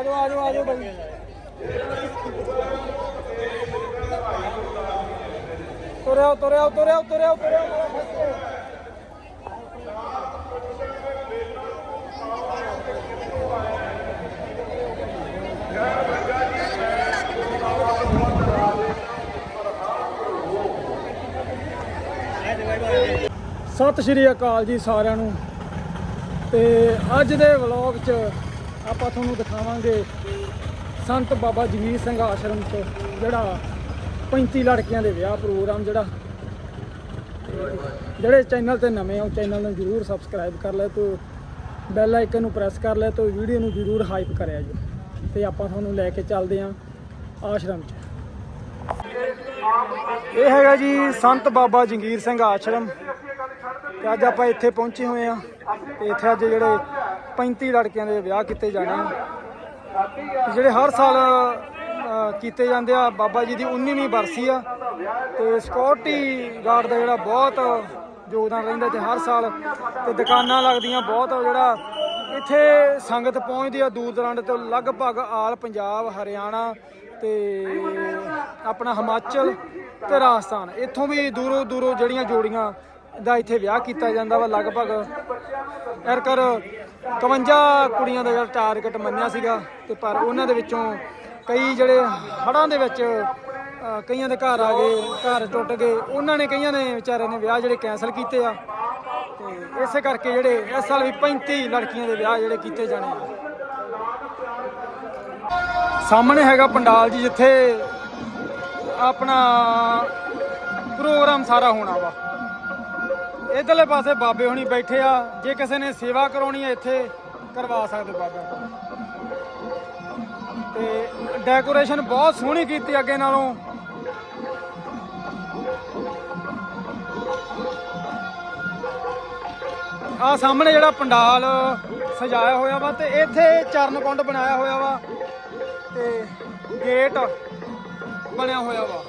ਆ ਜਾਓ ਆ ਜਾਓ ਆ ਜਾਓ ਬਾਈ ਤੁਰਿਓ ਤੁਰਿਓ ਤੁਰਿਓ ਤੁਰਿਓ ਤੁਰਿਓ। ਸਤਿ ਸ਼੍ਰੀ ਅਕਾਲ ਜੀ ਸਾਰਿਆਂ ਨੂੰ। ਤੇ ਅੱਜ ਦੇ ਵਲੌਗ 'ਚ ਆਪਾਂ ਤੁਹਾਨੂੰ ਦਿਖਾਵਾਂਗੇ ਸੰਤ ਬਾਬਾ ਜਗੀਰ ਸਿੰਘ ਆਸ਼ਰਮ ਤੋਂ ਜਿਹੜਾ 35 ਲੜਕੀਆਂ ਦੇ ਵਿਆਹ ਪ੍ਰੋਗਰਾਮ ਜਿਹੜਾ। ਜਿਹੜੇ ਚੈਨਲ ਤੇ ਨਵੇਂ ਹੋ, ਚੈਨਲ ਨੂੰ ਜਰੂਰ ਸਬਸਕ੍ਰਾਈਬ ਕਰ ਲੈ ਤੇ ਬੈਲ ਆਈਕਨ ਨੂੰ ਪ੍ਰੈਸ ਕਰ ਲੈ ਤੇ ਵੀਡੀਓ ਨੂੰ ਜਰੂਰ ਹਾਈਪ ਕਰਿਆ ਜੀ। ਤੇ ਆਪਾਂ ਤੁਹਾਨੂੰ ਲੈ ਕੇ ਚੱਲਦੇ ਆਂ ਆਸ਼ਰਮ 'ਚ। ਇਹ ਹੈਗਾ ਜੀ ਸੰਤ ਬਾਬਾ ਜੰਗੀਰ ਸਿੰਘ ਆਸ਼ਰਮ। ਤੇ ਅੱਜ ਆਪਾਂ ਇੱਥੇ ਪਹੁੰਚੇ ਹੋਏ ਆ ਤੇ ਇੱਥੇ ਅੱਜ ਜਿਹੜੇ 35 ਲੜਕਿਆਂ ਦੇ ਵਿਆਹ ਕੀਤੇ ਜਾਣੇ ਆ। ਜਿਹੜੇ ਹਰ ਸਾਲ ਕੀਤੇ ਜਾਂਦੇ ਆ, ਬਾਬਾ ਜੀ ਦੀ 19ਵੀਂ ਬਰਸੀ ਆ। ਤੇ ਸਿਕਿਉਰਿਟੀ ਗਾਰਡ ਦਾ ਜਿਹੜਾ ਬਹੁਤ ਯੋਗਦਾਨ ਰਹਿੰਦਾ ਤੇ ਹਰ ਸਾਲ। ਤੇ ਦੁਕਾਨਾਂ ਲੱਗਦੀਆਂ ਬਹੁਤ, ਜਿਹੜਾ ਇੱਥੇ ਸੰਗਤ ਪਹੁੰਚਦੀ ਆ ਦੂਰ ਦਰਾਂਡ ਤੋਂ, ਲਗਭਗ ਆਲ ਪੰਜਾਬ, ਹਰਿਆਣਾ ਤੇ ਆਪਣਾ ਹਿਮਾਚਲ ਤੇ ਰਾਜਸਥਾਨ। ਇੱਥੋਂ ਵੀ ਦੂਰੋਂ ਦੂਰੋਂ ਜਿਹੜੀਆਂ ਜੋੜੀਆਂ ਦਾ ਇੱਥੇ ਵਿਆਹ ਕੀਤਾ ਜਾਂਦਾ ਵਾ, ਲਗਭਗ। ਐਰਕਰ 52 ਕੁੜੀਆਂ ਦਾ ਜਿਹੜਾ ਟਾਰਗੇਟ ਮੰਨਿਆ ਸੀਗਾ ਤੇ ਪਰ ਉਹਨਾਂ ਦੇ ਵਿੱਚੋਂ ਕਈ ਜਿਹੜੇ ਹੜਾਂ ਦੇ ਵਿੱਚ ਕਈਆਂ ਦੇ ਘਰ ਆ ਗਏ, ਘਰ ਟੁੱਟ ਗਏ, ਉਹਨਾਂ ਨੇ ਕਈਆਂ ਨੇ ਵਿਚਾਰਿਆਂ ਨੇ ਵਿਆਹ ਜਿਹੜੇ ਕੈਨਸਲ ਕੀਤੇ ਆ। ਤੇ ਇਸੇ ਕਰਕੇ ਜਿਹੜੇ ਇਸ ਸਾਲ ਵੀ 35 ਲੜਕੀਆਂ ਦੇ ਵਿਆਹ ਜਿਹੜੇ ਕੀਤੇ ਜਾਣੇ ਆ। ਸਾਹਮਣੇ ਹੈਗਾ ਪੰਡਾਲ ਜੀ, ਜਿੱਥੇ ਆਪਣਾ ਪ੍ਰੋਗਰਾਮ ਸਾਰਾ ਹੋਣਾ ਵਾ। ਇਧਰਲੇ ਪਾਸੇ ਬਾਬੇ ਹੁਣੀ ਬੈਠੇ ਆ, ਜੇ ਕਿਸੇ ਨੇ ਸੇਵਾ ਕਰਾਉਣੀ ਹੈ ਇੱਥੇ, ਕਰਵਾ ਸਕਦੇ ਬਾਬੇ। ਕੋਲ ਤੇ ਡੈਕੋਰੇਸ਼ਨ ਬਹੁਤ ਸੋਹਣੀ ਕੀਤੀ ਅੱਗੇ ਨਾਲੋਂ। ਆ ਸਾਹਮਣੇ ਜਿਹੜਾ ਪੰਡਾਲ ਸਜਾਇਆ ਹੋਇਆ ਵਾ ਤੇ ਇੱਥੇ ਚਰਨ ਕੁੰਡ ਬਣਾਇਆ ਹੋਇਆ ਵਾ ਤੇ ਗੇਟ ਬਣਿਆ ਹੋਇਆ ਵਾ।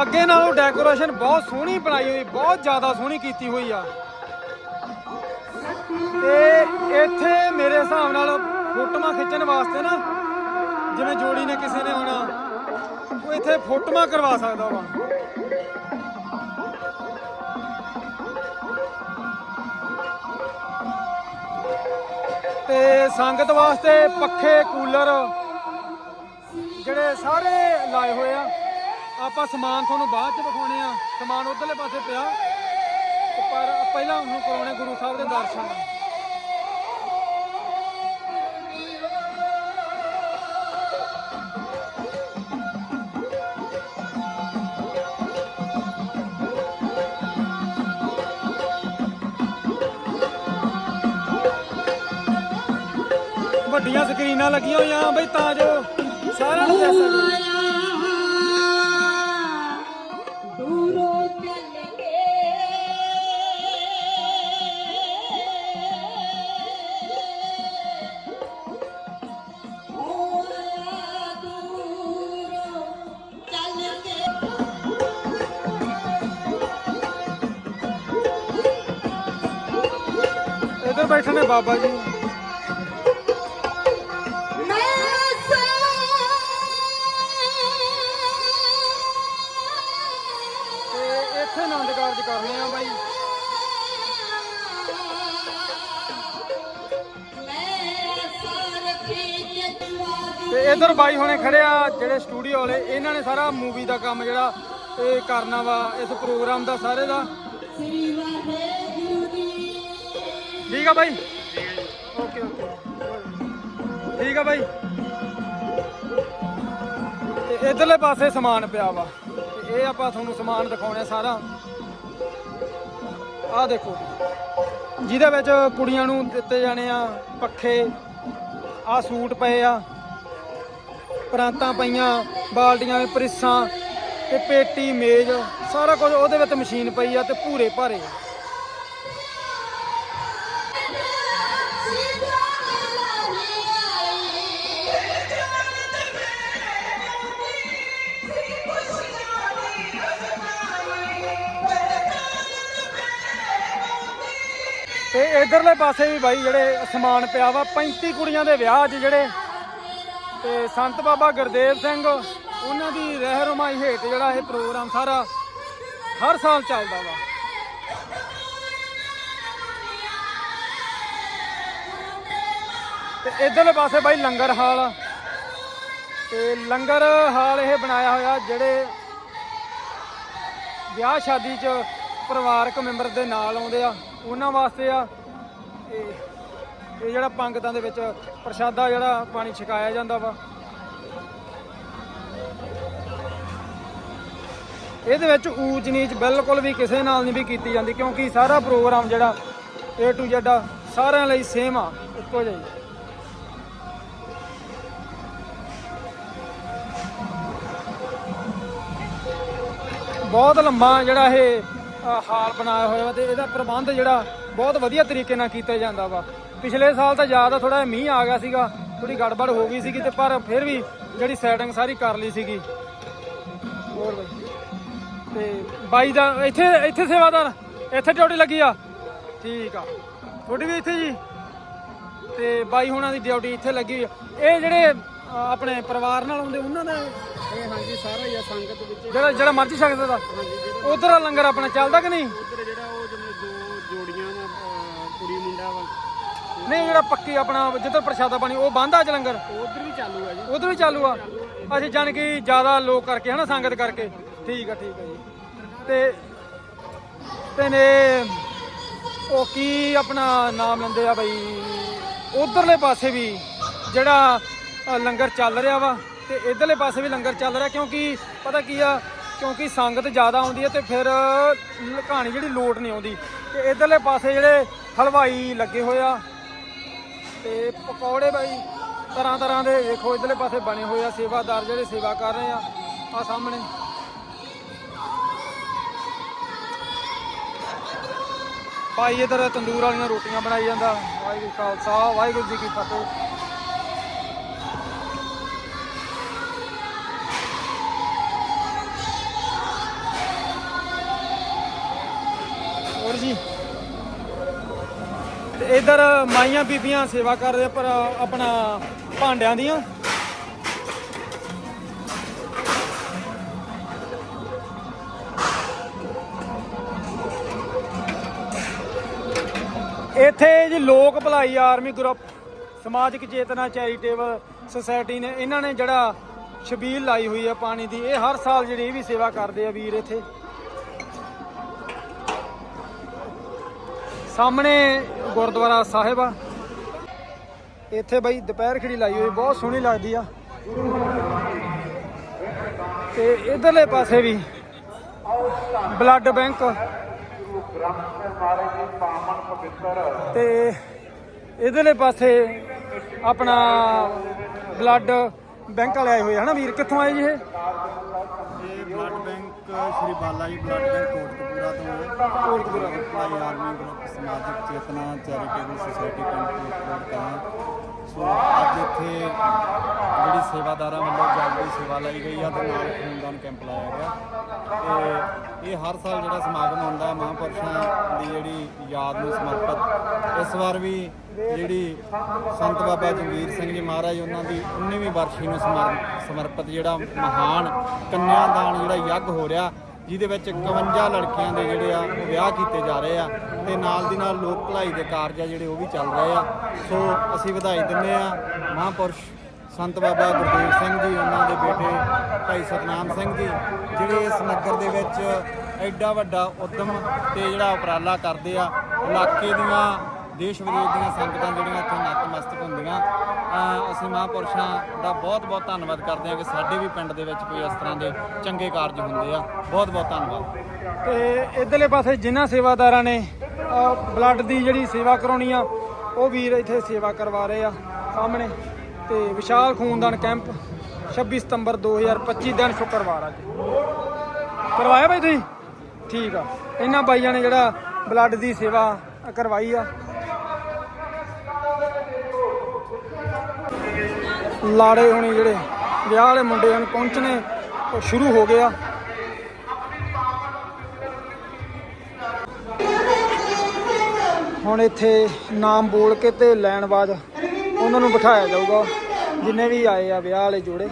ਅੱਗੇ ਨਾਲੋਂ ਡੈਕੋਰੇਸ਼ਨ ਬਹੁਤ ਸੋਹਣੀ ਬਣਾਈ ਹੋਈ, ਬਹੁਤ ਜ਼ਿਆਦਾ ਸੋਹਣੀ ਕੀਤੀ ਹੋਈ ਆ। ਤੇ ਇੱਥੇ ਮੇਰੇ ਹਿਸਾਬ ਨਾਲ ਫੋਟੋਆਂ ਖਿੱਚਣ ਵਾਸਤੇ ਨਾ, ਜਿਵੇਂ ਜੋੜੀ ਨੇ ਕਿਸੇ ਨੇ ਆਉਣਾ, ਉਹ ਇੱਥੇ ਫੋਟੋਆਂ ਕਰਵਾ ਸਕਦਾ ਵਾ। ਤੇ ਸੰਗਤ ਵਾਸਤੇ ਪੱਖੇ, ਕੂਲਰ, ਜਿਹੜੇ ਸਾਰੇ ਲਾਏ ਹੋਏ ਆ। ਆਪਾਂ ਸਮਾਨ ਤੁਹਾਨੂੰ ਬਾਅਦ ਚ ਵਿਖਾਉਣੇ ਆ। ਸਮਾਨ ਉਧਰਲੇ ਪਾਸੇ ਪਿਆ। ਤੇ ਪਰ ਪਹਿਲਾਂ ਉਹਨੂੰ ਕਰਾਉਣੇ ਗੁਰੂ ਸਾਹਿਬ ਦੇ ਦਰਸ਼ਨ। ਵੱਡੀਆਂ ਸਕਰੀਨਾਂ ਲੱਗੀਆਂ ਹੋਈਆਂ, ਬਈ ਤਾਂ ਜੋ ਸਾਰਿਆਂ ਨੂੰ ਦੇਖ ਸਕਣ ਬੈਠੇ ਨੇ ਬਾਬਾ ਜੀ। ਤੇ ਇੱਥੇ ਆਨੰਦ ਕਾਰਜ ਕਰਨੇ ਆ ਬਾਈ। ਤੇ ਇੱਧਰ ਬਾਈ ਹੁਣੇ ਖੜੇ ਆ, ਜਿਹੜੇ ਸਟੂਡੀਓ ਵਾਲੇ, ਇਹਨਾਂ ਨੇ ਸਾਰਾ ਮੂਵੀ ਦਾ ਕੰਮ ਜਿਹੜਾ ਇਹ ਕਰਨਾ ਵਾ, ਇਸ ਪ੍ਰੋਗਰਾਮ ਦਾ, ਸਾਰੇ ਦਾ। ਸ੍ਰੀ ਵਾਹਿਗੁਰੂ ਠੀਕ ਆ ਬਾਈ। ਓਕੇ ਓਕੇ ਠੀਕ ਆ ਬਾਈ। ਤੇ ਇਧਰਲੇ ਪਾਸੇ ਸਮਾਨ ਪਿਆ ਵਾ। ਤੇ ਇਹ ਆਪਾਂ ਤੁਹਾਨੂੰ ਸਮਾਨ ਦਿਖਾਉਣੇ ਸਾਰਾ। ਆਹ ਦੇਖੋ। ਜਿਹਦੇ ਵਿੱਚ ਕੁੜੀਆਂ ਨੂੰ ਦਿੱਤੇ ਜਾਣੇ ਆ ਪੱਖੇ, ਆ ਸੂਟ ਪਏ ਆ। ਪ੍ਰਾਂਤਾਂ ਪਈਆਂ, ਬਾਲਟੀਆਂ, ਪ੍ਰਿਸਾਂ ਤੇ ਪੇਟੀ, ਮੇਜ਼, ਸਾਰਾ ਕੁਝ ਉਹਦੇ ਵਿੱਚ ਮਸ਼ੀਨ ਪਈ ਆ ਤੇ ਪੂਰੇ ਭਾਰੇ ਆ। ਇਧਰਲੇ ਪਾਸੇ ਵੀ ਬਾਈ ਜਿਹੜੇ ਸਮਾਨ ਪਿਆ ਵਾ 35 ਕੁੜੀਆਂ ਦੇ ਵਿਆਹ 'ਚ ਜਿਹੜੇ। ਤੇ ਸੰਤ ਬਾਬਾ ਗੁਰਦੇਵ ਸਿੰਘ, ਉਹਨਾਂ ਦੀ ਰਹਿਨੁਮਾਈ ਹੇਠ ਜਿਹੜਾ ਇਹ ਪ੍ਰੋਗਰਾਮ ਸਾਰਾ ਹਰ ਸਾਲ ਚੱਲਦਾ ਵਾ। ਤੇ ਇਧਰਲੇ ਪਾਸੇ ਬਾਈ ਲੰਗਰ ਹਾਲ। ਆ। ਤੇ ਲੰਗਰ ਹਾਲ ਇਹ ਬਣਾਇਆ ਹੋਇਆ ਜਿਹੜੇ ਵਿਆਹ ਸ਼ਾਦੀ 'ਚ ਪਰਿਵਾਰਕ ਮੈਂਬਰ ਦੇ ਨਾਲ ਆਉਂਦੇ ਆ, ਉਹਨਾਂ ਵਾਸਤੇ ਆ। ਤੇ ਇਹ ਜਿਹੜਾ ਪੰਗਤਾਂ ਦੇ ਵਿੱਚ ਪ੍ਰਸ਼ਾਦਾ ਜਿਹੜਾ ਪਾਣੀ ਛਕਾਇਆ ਜਾਂਦਾ ਵਾ। ਇਹਦੇ ਵਿੱਚ ਊਚ ਨੀਚ ਬਿਲਕੁਲ ਵੀ ਕਿਸੇ ਨਾਲ ਨਹੀਂ ਵੀ ਕੀਤੀ ਜਾਂਦੀ, ਕਿਉਂਕਿ ਸਾਰਾ ਪ੍ਰੋਗਰਾਮ ਜਿਹੜਾ A to Z ਆ, ਸਾਰਿਆਂ ਲਈ ਸੇਮ ਆ, ਇੱਕੋ ਜਿਹਾ ਹੀ। ਬਹੁਤ ਲੰਮਾ ਜਿਹੜਾ ਇਹ ਹਾਲ ਬਣਾਇਆ ਹੋਇਆ ਵਾ ਤੇ ਇਹਦਾ ਪ੍ਰਬੰਧ ਜਿਹੜਾ ਬਹੁਤ ਵਧੀਆ ਤਰੀਕੇ ਨਾਲ ਕੀਤਾ ਜਾਂਦਾ ਵਾ। ਪਿਛਲੇ ਸਾਲ ਤਾਂ ਜ਼ਿਆਦਾ ਥੋੜਾ ਮੀਂਹ ਆ ਗਿਆ ਸੀਗਾ ਥੋੜੀ ਗੜਬੜ ਹੋ ਗਈ ਸੀਗੀ ਤੇ ਪਰ ਫਿਰ ਵੀ ਜਿਹੜੀ ਸੈਟਿੰਗ ਸਾਰੀ ਕਰ ਲਈ ਸੀਗੀ। ਹੋਰ ਬਾਈ। ਤੇ ਬਾਈ ਦਾ ਇੱਥੇ ਇੱਥੇ ਸੇਵਾਦਾਰ ਇੱਥੇ ਡਿਊਟੀ ਲੱਗੀ ਆ? ਠੀਕ ਆ। ਤੁਹਾਡੀ ਵੀ ਇੱਥੇ ਜੀ? ਤੇ ਬਾਈ ਹੁਣਾਂ ਦੀ ਡਿਊਟੀ ਇੱਥੇ ਲੱਗੀ ਹੋਈ ਆ। ਇਹ ਜਿਹੜੇ ਅ, ਆਪਣੇ ਪਰਿਵਾਰ ਨਾਲ ਆਉਂਦੇ ਉਹਨਾਂ ਦਾ ਇਹ? ਹਾਂਜੀ ਸਾਰਾ ਹੀ ਆ ਸੰਗਤ ਵਿੱਚ। ਜਿਹੜਾ ਜਿਹੜਾ ਮਰਜ਼ੀ ਸਕਦਾ ਦਾ। ਉਧਰ ਲੰਗਰ ਆਪਣਾ ਚੱਲਦਾ ਕਿ ਨਹੀਂ? ਉੱਧਰ ਜਿਹੜਾ ਉਹ ਵਾ। ਨਹੀਂ ਜਿਹੜਾ ਪੱਕੀ ਆਪਣਾ ਜਿੱਧਰ ਪ੍ਰਸ਼ਾਦਾ ਪਾਣੀ ਉਹ ਬੰਦ ਆ ਚ ਲੰਗਰ ਉਧਰ ਵੀ ਚਾਲੂ ਆ ਜੀ। ਉਧਰ ਵੀ ਚਾਲੂ ਆ? ਅਸੀਂ ਜਾਣ ਕਿ ਜ਼ਿਆਦਾ ਲੋਕ ਕਰਕੇ ਹਨਾ ਸੰਗਤ ਕਰਕੇ। ਠੀਕ ਆ ਠੀਕ ਆ ਜੀ। ਤੇ ਤੇ ਨੇ ਉਹ ਕੀ ਆਪਣਾ ਨਾਮ ਲੈਂਦੇ ਆ ਬਈ? ਉਧਰਲੇ ਪਾਸੇ ਵੀ ਜਿਹੜਾ ਲੰਗਰ ਚੱਲ ਰਿਹਾ ਵਾ ਤੇ ਇਧਰਲੇ ਪਾਸੇ ਵੀ ਲੰਗਰ ਚੱਲ ਰਿਹਾ ਕਿਉਂਕਿ ਪਤਾ ਕੀ ਆ ਕਿਉਂਕਿ ਸੰਗਤ ਜ਼ਿਆਦਾ ਆਉਂਦੀ ਹੈ ਤੇ ਫਿਰ ਕਹਾਣੀ ਜਿਹੜੀ ਲੋਟ ਨਹੀਂ ਆਉਂਦੀ। ਤੇ ਇਧਰਲੇ ਪਾਸੇ ਜਿਹੜੇ ਹਲਵਾਈ ਲੱਗੇ ਹੋਏ ਆ, ਤੇ ਪਕੌੜੇ ਬਾਈ ਤਰ੍ਹਾਂ ਤਰ੍ਹਾਂ ਦੇ ਵੇਖੋ, ਇਧਰਲੇ ਪਾਸੇ ਬਣੇ ਹੋਏ ਆ, ਸੇਵਾਦਾਰ ਜਿਹੜੇ ਸੇਵਾ ਕਰ ਰਹੇ ਆ ਆ ਸਾਹਮਣੇ। ਭਾਈ ਇਧਰ ਤੰਦੂਰ ਵਾਲੀਆਂ ਰੋਟੀਆਂ ਬਣਾਈ ਜਾਂਦਾ। ਵਾਹਿਗੁਰੂ ਖਾਲਸਾ, ਵਾਹਿਗੁਰੂ ਜੀ ਕੀ ਫਤਿਹ। ਜੀ। ਤੇ ਇਧਰ ਮਾਈਆਂ ਬੀਬੀਆਂ ਸੇਵਾ ਕਰਦੇ ਪਰ ਆਪਣਾ ਭਾਂਡਿਆਂ ਦੀਆਂ। ਇੱਥੇ ਜੀ ਲੋਕ ਭਲਾਈ ਆਰਮੀ ਗਰੁੱਪ, ਸਮਾਜਿਕ ਚੇਤਨਾ ਚੈਰੀਟੇਬਲ ਸੁਸਾਇਟੀ ਨੇ, ਇਹਨਾਂ ਨੇ ਜਿਹੜਾ ਛਬੀਲ ਲਾਈ ਹੋਈ ਹੈ ਪਾਣੀ ਦੀ, ਇਹ ਹਰ ਸਾਲ ਜਿਹੜੀ ਇਹ ਵੀ ਸੇਵਾ ਕਰਦੇ ਆ ਵੀਰ ਇੱਥੇ। ਸਾਹਮਣੇ ਗੁਰਦੁਆਰਾ ਸਾਹਿਬ ਆ। ਇੱਥੇ ਬਈ ਦੁਪਹਿਰ ਖੜੀ ਲਾਈ ਹੋਈ, ਬਹੁਤ ਸੋਹਣੀ ਲੱਗਦੀ ਆ। ਤੇ ਇਧਰਲੇ ਪਾਸੇ ਵੀ ਬਲੱਡ ਬੈਂਕ। ਤੇ ਇਧਰਲੇ ਪਾਸੇ ਆਪਣਾ ਬਲੱਡ ਬੈਂਕ ਵਾਲੇ ਆਏ ਹੋਏ ਹਨਾ ਵੀਰ, ਕਿੱਥੋਂ ਆਏ ਜੀ ਇਹ? ਇਹ ਬਲੱਡ ਬੈਂਕ ਸ਼੍ਰੀ ਬਾਲਾ ਜੀ ਬਲੱਡ ਬੈਂਕ ਕੋਟਕਪੂਰਾ ਤੋਂ ਕੋਟਕਪੂਰਾ ਭਾਈ ਆਰਮੀ ਗਰੁੱਪ ਸਮਾਜਿਕ ਚੇਤਨਾ ਚੈਰੀਟੇਬਲ ਸੁਸਾਇਟੀ ਕੋਟਕਪੂਰਾ ਤੋਂ ਸੋ ਅੱਜ ਇੱਥੇ ਜਿਹੜੀ ਸੇਵਾਦਾਰਾਂ ਵੱਲੋਂ ਜਾਗਰੂਕ ਸੇਵਾ ਲਈ ਗਈ ਆ ਤੇ ਨਾਲ ਖੂਨਦਾਨ ਕੈਂਪ ਲਾਇਆ ਗਿਆ। ਤੇ ਇਹ ਹਰ ਸਾਲ ਜਿਹੜਾ ਸਮਾਗਮ ਹੁੰਦਾ ਹੈ ਮਹਾਂਪੁਰਸ਼ਾਂ ਦੀ ਜਿਹੜੀ ਯਾਦ ਨੂੰ ਸਮਰਪਿਤ, ਇਸ ਵਾਰ ਵੀ ਜਿਹੜੀ ਸੰਤ ਬਾਬਾ ਜੰਗੀਰ ਸਿੰਘ ਜੀ ਮਹਾਰਾਜ ਉਹਨਾਂ ਦੀ 19ਵੀਂ ਵਰਸ਼ੀ ਨੂੰ ਸਮਰ- ਸਮਰਪਿਤ ਜਿਹੜਾ ਮਹਾਨ ਕੰਨਿਆਦਾਨ ਜਿਹੜਾ ਯੱਗ ਹੋ ਰਿਹਾ, ਜਿਹਦੇ ਵਿੱਚ 51 ਲੜਕੀਆਂ ਦੇ ਜਿਹੜੇ ਆ ਉਹ ਵਿਆਹ ਕੀਤੇ ਜਾ ਰਹੇ ਆ ਤੇ ਨਾਲ ਦੀ ਨਾਲ ਲੋਕ ਭਲਾਈ ਦੇ ਕਾਰਜ ਆ ਜਿਹੜੇ ਉਹ ਵੀ ਚੱਲ ਰਹੇ ਆ। ਸੋ ਅਸੀਂ ਵਧਾਈ ਦਿੰਨੇ ਆ ਮਹਾਂਪੁਰਸ਼ ਸੰਤ ਬਾਬਾ ਗੁਰਦੇਵ ਸਿੰਘ ਜੀ, ਉਹਨਾਂ ਦੇ ਬੇਟੇ ਭਾਈ ਸਤਨਾਮ ਸਿੰਘ ਜੀ, ਜਿਹੜੇ ਇਸ ਨਗਰ ਦੇ ਵਿੱਚ ਐਡਾ ਵੱਡਾ ਉਦਮ ਤੇ ਜਿਹੜਾ ਉਪਰਾਲਾ ਕਰਦੇ ਆ, ਇਲਾਕੇ ਦੀਆਂ, ਦੇਸ਼ ਵਿਦੇਸ਼ ਦੀਆਂ ਸੰਗਤਾਂ ਜਿਹੜੀਆਂ ਇੱਥੇ ਨਤਮਸਤਕ ਹੁੰਦੀਆਂ ਅਸੀਂ ਮਹਾਂਪੁਰਸ਼ਾਂ ਦਾ ਬਹੁਤ ਬਹੁਤ ਧੰਨਵਾਦ ਕਰਦੇ ਹਾਂ ਕਿ ਸਾਡੇ ਵੀ ਪਿੰਡ ਦੇ ਵਿੱਚ ਕੋਈ ਇਸ ਤਰ੍ਹਾਂ ਦੇ ਚੰਗੇ ਕਾਰਜ ਹੁੰਦੇ ਆ। ਬਹੁਤ ਬਹੁਤ ਧੰਨਵਾਦ। ਤੇ ਇਧਰਲੇ ਪਾਸੇ ਜਿਨ੍ਹਾਂ ਸੇਵਾਦਾਰਾਂ ਨੇ ਬਲੱਡ ਦੀ ਜਿਹੜੀ ਸੇਵਾ ਕਰਾਉਣੀ ਆ, ਉਹ ਵੀਰ ਇੱਥੇ ਸੇਵਾ ਕਰਵਾ ਰਹੇ ਆ, ਸਾਹਮਣੇ। ਤੇ ਵਿਸ਼ਾਲ ਖੂਨਦਾਨ ਕੈਂਪ 26 ਸਤੰਬਰ 2025 ਦਿਨ ਸ਼ੁੱਕਰਵਾਰ ਅੱਜ। ਕਰਵਾਇਆ ਬਾਈ ਤੁਸੀਂ? ਠੀਕ ਆ। ਇਹਨਾਂ ਬਾਈਆਂ ਨੇ ਜਿਹੜਾ ਬਲੱਡ ਦੀ ਸੇਵਾ ਕਰਵਾਈ ਆ। ਲਾੜੇ ਹੋਣੀ ਜਿਹੜੇ ਵਿਆਹ ਵਾਲੇ ਮੁੰਡੇ ਹਨ ਪਹੁੰਚਣੇ, ਉਹ ਸ਼ੁਰੂ ਹੋ ਗਿਆ ਹੁਣ ਇੱਥੇ ਨਾਮ ਬੋਲ ਕੇ ਤੇ ਲੈਣ ਬਾਅਦ ਉਹਨਾਂ ਨੂੰ ਬਿਠਾਇਆ ਜਾਊਗਾ। ਜਿੰਨੇ ਵੀ ਆਏ ਆ ਵਿਆਹ ਵਾਲੇ ਜੋੜੇ।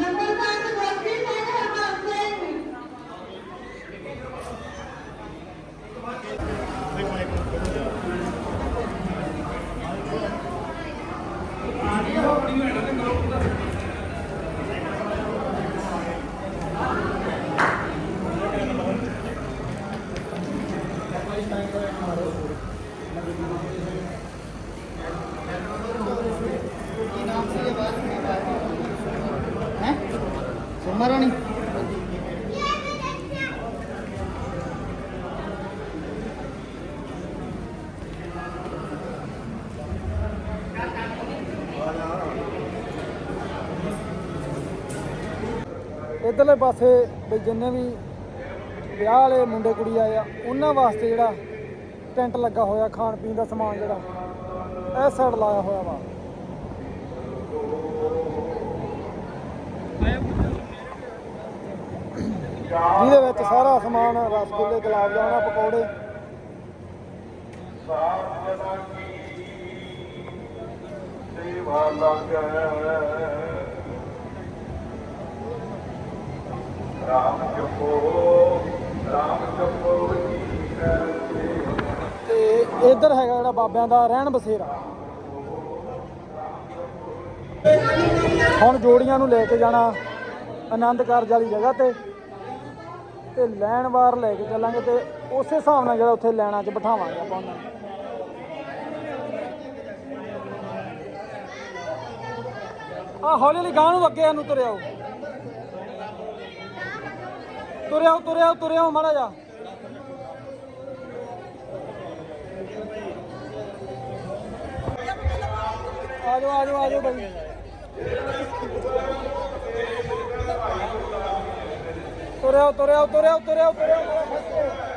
ਇਧਰਲੇ ਪਾਸੇ ਵੀ ਜਿੰਨੇ ਵੀ ਵਿਆਹ ਵਾਲੇ ਮੁੰਡੇ ਕੁੜੀ ਆਏ ਆ, ਉਹਨਾਂ ਵਾਸਤੇ ਜਿਹੜਾ ਟੈਂਟ ਲੱਗਾ ਹੋਇਆ, ਖਾਣ ਪੀਣ ਦਾ ਸਮਾਨ ਜਿਹੜਾ, ਇਹ ਸਾਈਡ ਲਾਇਆ ਹੋਇਆ ਵਾ। ਜਿਹਦੇ ਵਿੱਚ ਸਾਰਾ ਸਮਾਨ, ਰਸਗੁੱਲੇ, ਗੁਲਾਬ ਜਾਮੁਨ ਪਕੌੜੇ। ਤੇ ਇੱਧਰ ਹੈਗਾ ਜਿਹੜਾ ਬਾਬਿਆਂ ਦਾ ਰਹਿਣ ਬਸੇਰਾ। ਹੁਣ ਜੋੜੀਆਂ ਨੂੰ ਲੈ ਕੇ ਜਾਣਾ ਆਨੰਦ ਕਾਰਜ ਵਾਲੀ ਜਗ੍ਹਾ ਤੇ। ਤੇ ਲੈਣ ਵਾਰ ਲੈ ਕੇ ਚੱਲਾਂਗੇ ਤੇ ਉਸੇ ਹਿਸਾਬ ਨਾਲ ਜਿਹੜਾ ਉੱਥੇ ਲੈਣਾ 'ਚ ਬਿਠਾਵਾਂਗੇ ਆਪਾਂ ਉਹਨਾਂ। ਨੂੰ ਆ ਹੌਲੀ ਹੌਲੀ ਗਾਂ ਨੂੰ ਅੱਗੇ ਨੂੰ ਤੁਰਿਆਓ ਤੁਰਿਆ ਤੁਰਿਆ ਤੁਰਿਆਓ ਮਾੜਾ ਜਾ ਆ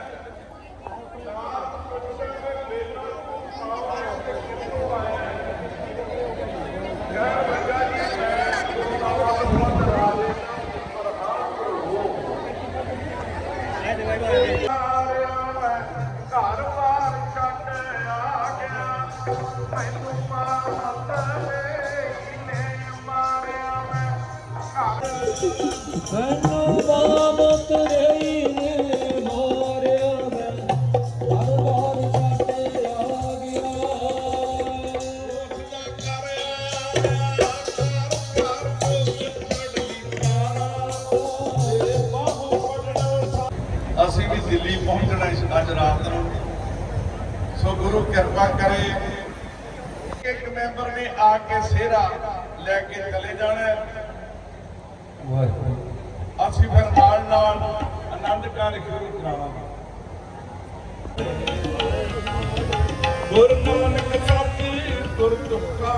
ਜਾਓ ਆ ਜਾਓ ਆ ਜਾਓ ਬਾਈ ਤੁਰਿਆਓ ਤੁਰਿਆਓ ਤੁਰਿਆਓ ਤੁਰਿਆਓ ਤੁਰਿਆਓ ਅਸੀਂ ਵੀ ਦਿੱਲੀ ਪਹੁੰਚਣਾ ਇਸ ਅੱਜ ਰਾਤ ਨੂੰ। ਸੋ ਗੁਰੂ ਕਿਰਪਾ ਕਰੇ। ਇੱਕ ਮੈਂਬਰ ਨੇ ਆ ਕੇ ਸਿਹਰਾ ਲੈ ਕੇ ਚਲੇ ਜਾਣਾ। ਹੈ। ਅਸੀਂ ਫਿਰ ਨਾਲ ਨਾਲ ਆਨੰਦ ਕਾਰਜ ਸ਼ੁਰੂ ਕਰਾਵਾਂਗੇ। ਗੁਰੂ ਸਾਥੀ ਗੁਰ ਤੁਖਾ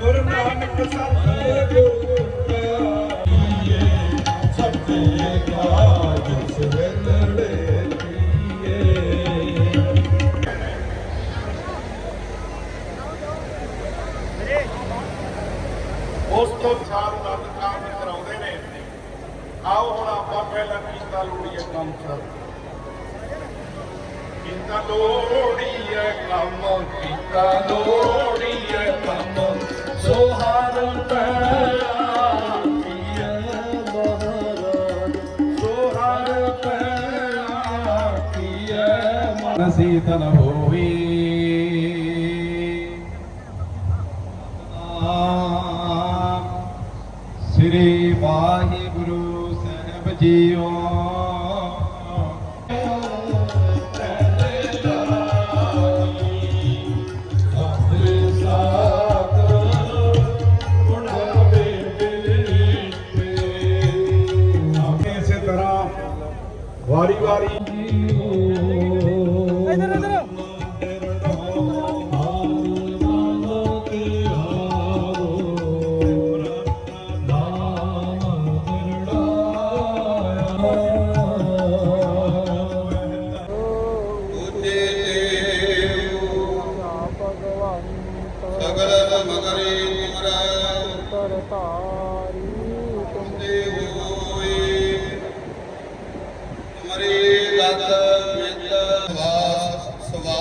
ਗੁਰੂ ਸਾਥੀ ਗੁਰ ਉਸ ਤੋਂ ਸਾਲ ਕੰਮ ਕਰਾਉਂਦੇ ਨੇ। ਆਓ ਹੁਣ ਆਪਾਂ ਪਹਿਲਾਂ ਕੀਤਾ ਲੋੜੀਏ। ਕੰਮ ਕਰ ਕੀਤਾ ਲੋੜੀਏ ਕੰਮ ਕੀਤਾ ਲੋੜੀਏ ਕੰਮ। ਸੋਹਾਰਨ ਪਿਆ ਕੀਏ ਮਹਾਰਾਜ। ਤੁਮਰਾ ਕਰਤਾਰੀ ਹੋਏ। ਤੁਮਰੇ ਗਤ ਮਿਤ ਸਵਾਸ ਸਵਾ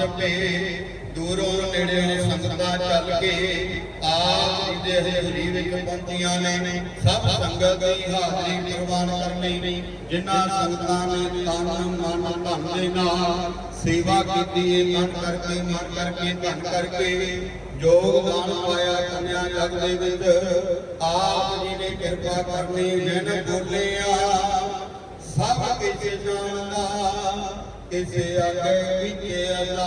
ਜਪੇ। ਦੂਰੋਂ ਨੇੜਿਓਂ ਸੰਗਤਾਂ ਚੱਲ ਕੇ ਆਪ ਜੀ ਦੇ ਹਜ਼ੂਰੀ ਵਿੱਚ ਪਹੁੰਚੀਆਂ ਨੇ। ਸਭ ਸੰਗਤ ਦੀ ਹਾਜ਼ਰੀ ਪ੍ਰਵਾਨ ਕਰਨੀ ਜਿਨ੍ਹਾਂ ਸੰਗਤਾਂ ਨੇ ਤਨ, ਮਨ, ਧਨ ਦੇ ਨਾਲ ਸੇਵਾ ਕੀਤੀ ਏ, ਮਨ ਕਰਕੇ ਮਨ ਕਰਕੇ, ਧਨ ਕਰਕੇ। ਯੋਗਦਾਨ ਪਾਇਆ ਕੰਨਿਆ ਜਗ ਦੇ ਵਿੱਚ। ਆਪ ਜੀ ਨੇ ਕਿਰਪਾ ਕਰਨੀ ਬਿਨ ਬੋਲਿਆ ਸਭ ਕਿਸੇ ਜਾਣਦਾ, ਕਿਸੇ ਅੱਗੇ ਵਿਚੇ ਅੱਲਾ।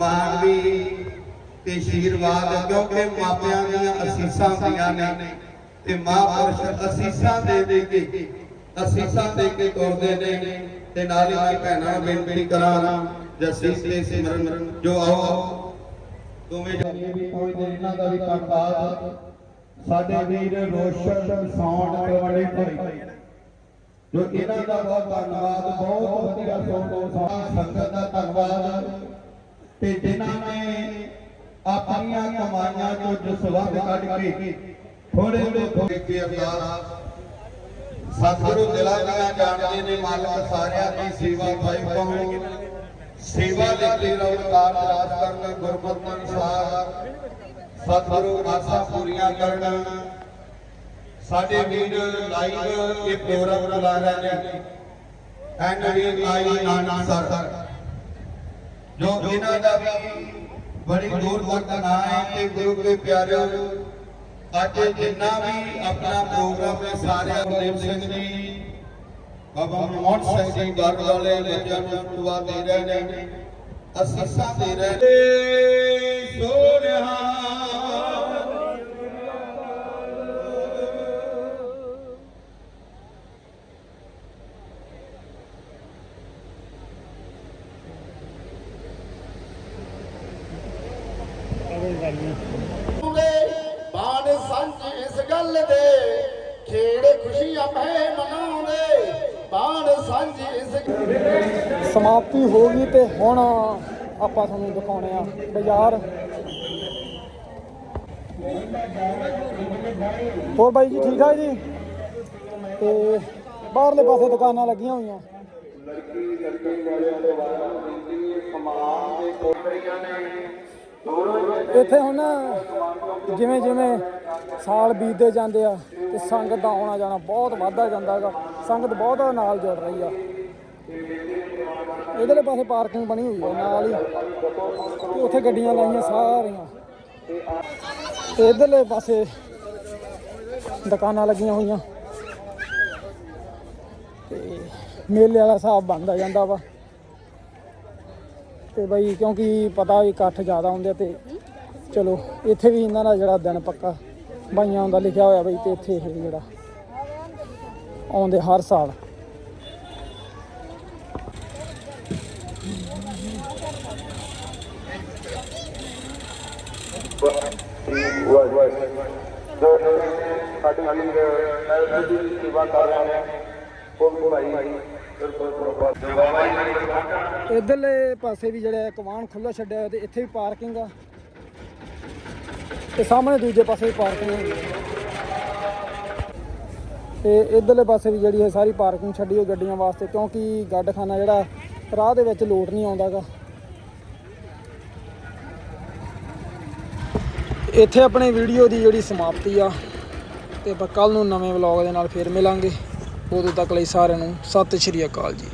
ਮਾਨ ਵੀ ਤੇ ਆਸ਼ੀਰਵਾਦ ਕਿਉਂਕਿ ਮਾਪਿਆਂ ਦੀਆਂ ਅਸੀਸਾਂ ਦੀਆਂ ਨੇ ਤੇ ਮਹਾਂਪੁਰਸ਼ ਅਸੀਸਾਂ ਦੇ ਦੇ ਕੇ, ਅਸੀਸਾਂ ਦੇ ਕੇ ਤੁਰਦੇ ਨੇ ਤੇ ਨਾਲ ਹੀ ਭੈਣਾਂ ਨੂੰ ਬੇਨਤੀ ਕਰਾਂ ਜਸੀਸ ਤੇ ਸਿਮਰਨ ਜੋ ਆਓ। ਦੋਵੇਂ ਜਣੇ ਵੀ ਕੋਈ ਦੇ ਇਹਨਾਂ ਦਾ ਵੀ ਧੰਨਵਾਦ। ਸਾਡੇ ਵੀਰ ਰੋਸ਼ਨ ਸੌਂਡ ਕਵੜੇ ਭਾਈ। ਜੋ ਇਹਨਾਂ ਦਾ ਬਹੁਤ ਧੰਨਵਾਦ, ਬਹੁਤ ਵਧੀਆ ਸੋਨੋ ਸੰਗਤ ਦਾ ਧੰਨਵਾਦ। ਤੇ ਜਿਨ੍ਹਾਂ ਨੇ ਆਪਣੀਆਂ ਕਮਾਈਆਂ ਚੋਂ ਜਸਵੰਦ ਕੱਢ ਕੇ ਥੋੜੇ ਥੋੜੇ ਕੇ ਅਰਦਾਸ ਸਤਿਗੁਰੂ ਦਿਲਾਂ ਦੀਆਂ ਜਾਣਦੇ ਨੇ ਮਾਲਕ ਸਾਰਿਆਂ ਦੀ ਸੇਵਾ ਭਾਈ ਕਹੋ ਸੇਵਾ ਦੇ ਕੇ ਰੌਕਾਰ ਰਾਜ ਕਰਨ ਗੁਰਮਤਿ ਅਨੁਸਾਰ ਸਤਿਗੁਰੂ ਆਸਾਂ ਪੂਰੀਆਂ ਕਰਨ। ਸਾਡੇ ਵੀਰ ਲਾਈਵ ਇਹ ਪ੍ਰੋਗਰਾਮ ਚਲਾ ਰਹੇ ਨੇ। N V I Nanak sir. ਜੋ ਇਹਨਾਂ ਦਾ ਵੀ ਬੜੀ ਦੂਰ ਤੱਕ ਨਾਂ ਹੈ ਤੇ ਗੁਰੂ ਕੇ ਪਿਆਰਿਓ, ਅੱਜ ਜਿੰਨਾ ਵੀ ਆਪਣਾ ਪ੍ਰੋਗਰਾਮ ਹੈ, ਸਾਰਿਆਂ ਗੁਰਦੇਵ ਸਿੰਘ ਜੀ ਬਾਬਾ ਮਨਮੋਹਨ ਸਿੰਘ ਜੀ ਗੜ ਵਾਲੇ ਬੱਚਿਆਂ ਨੂੰ ਦੁਆ ਦੇ ਰਹੇ ਨੇ, ਅਸੀਸਾਂ ਦੇ ਰਹੇ ਨੇ। ਸੋਹਣਾ ਬਾਣ ਸਾਂਝੀ ਇਸ ਗੱਲ ਦੇ ਖੇੜ ਖੁਸ਼ੀਆਂ ਮੈਂ ਮਨਾਉਂਦੇ ਬਾਣ ਸਾਂਝੀ ਇਸ ਸਮਾਪਤੀ ਹੋ ਗਈ ਤੇ ਹੁਣ ਆਪਾਂ ਤੁਹਾਨੂੰ ਦਿਖਾਉਣੇ ਆ ਬਾਜ਼ਾਰ। ਹੋਰ ਬਾਈ ਜੀ ਠੀਕ ਠਾਕ ਜੀ? ਤੇ ਬਾਹਰਲੇ ਪਾਸੇ ਦੁਕਾਨਾਂ ਲੱਗੀਆਂ ਹੋਈਆਂ। ਇੱਥੇ ਹੁਣ ਜਿਵੇਂ ਜਿਵੇਂ ਸਾਲ ਬੀਤਦੇ ਜਾਂਦੇ ਆ ਤੇ ਸੰਗਤ ਦਾ ਆਉਣਾ ਜਾਣਾ ਬਹੁਤ ਵੱਧਦਾ ਜਾਂਦਾ ਹੈਗਾ। ਸੰਗਤ ਬਹੁਤ ਨਾਲ ਜੁੜ ਰਹੀ ਆ। ਇਧਰਲੇ ਪਾਸੇ ਪਾਰਕਿੰਗ ਬਣੀ ਹੋਈ ਹੈ ਨਾਲ ਹੀ। ਉੱਥੇ ਗੱਡੀਆਂ ਲਾਈਆਂ ਸਾਰੀਆਂ। ਤੇ ਇਧਰਲੇ ਪਾਸੇ ਦੁਕਾਨਾਂ ਲੱਗੀਆਂ ਹੋਈਆਂ। ਤੇ ਮੇਲੇ ਵਾਲਾ ਹਿਸਾਬ ਬਣਦਾ ਜਾਂਦਾ ਵਾ। ਤੇ ਬਈ ਕਿਉਂਕਿ ਪਤਾ ਵੀ ਇਕੱਠ ਜ਼ਿਆਦਾ ਹੁੰਦੇ ਆ ਤੇ ਚਲੋ, ਇੱਥੇ ਵੀ ਇਹਨਾਂ ਦਾ ਜਿਹੜਾ ਦਿਨ ਪੱਕਾ, ਬਾਈਆਂ ਦਾ ਲਿਖਿਆ ਹੋਇਆ ਬਈ ਤੇ ਇੱਥੇ ਇਹ ਜਿਹੜਾ ਆਉਂਦੇ ਹਰ ਸਾਲ। ਸਾਡੀ ਦੀ ਸੇਵਾ ਕਰ ਰਹੇ ਨੇ। ਉਹ ਵੀ ਭਾਈ? ਇਧਰਲੇ ਪਾਸੇ ਵੀ ਜਿਹੜਾ ਕਵਾਨ ਖੁੱਲਾ ਛੱਡਿਆ ਹੋਇਆ ਤੇ ਇੱਥੇ ਵੀ ਪਾਰਕਿੰਗ ਆ। ਤੇ ਸਾਹਮਣੇ ਦੂਜੇ ਪਾਸੇ ਵੀ ਪਾਰਕਿੰਗ ਆ। ਤੇ ਇਧਰਲੇ ਪਾਸੇ ਵੀ ਜਿਹੜੀ ਹੈ ਸਾਰੀ ਪਾਰਕਿੰਗ ਛੱਡੀ ਹੋਈ ਗੱਡੀਆਂ ਵਾਸਤੇ ਕਿਉਂਕਿ ਗੱਡਖਾਨਾ ਜਿਹੜਾ ਰਾਹ ਦੇ ਵਿੱਚ ਲੋਟ ਨਹੀਂ ਆਉਂਦਾਗਾ ਇੱਥੇ ਆਪਣੇ ਵੀਡੀਓ ਦੀ ਜਿਹੜੀ ਸਮਾਪਤੀ ਆ ਤੇ ਆਪਾਂ ਕੱਲ ਨੂੰ ਨਵੇਂ ਵਲੌਗ ਦੇ ਨਾਲ ਫੇਰ ਮਿਲਾਂਗੇ। ਉਦੋਂ ਤੱਕ ਲਈ ਸਾਰਿਆਂ ਨੂੰ ਸਤਿ ਸ਼੍ਰੀ ਅਕਾਲ ਜੀ।